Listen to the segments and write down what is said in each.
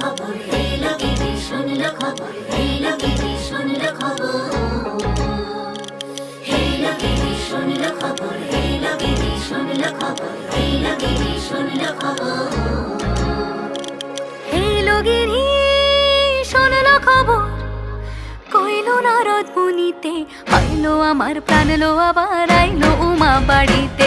খবর। হেলো গিরি শুনলো খবর। হেলো গিরি শুনলো খবর। হেলো গিরি শুনলো খবর আমার প্রাণ, লো আবার আইলো উমা বাড়িতে।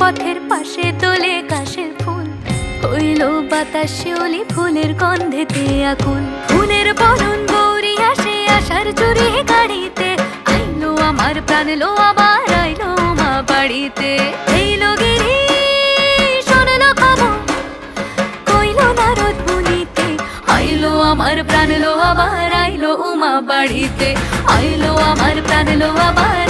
পথের পাশে তোলে কাশের ফুল। হইল বাতাস শিউলি ফুলের গন্ধেতে আকুল ফুলের বরণ গৌরি আসে আসার চুরি গাড়িতে। আইলো আমার প্রাণ লো আবার আইলো মা বাড়িতে। এইলো কইলো আমার প্রাণ লো আবার আইলো উমা বাড়িতে। আইলো আমার প্রাণ লো আবার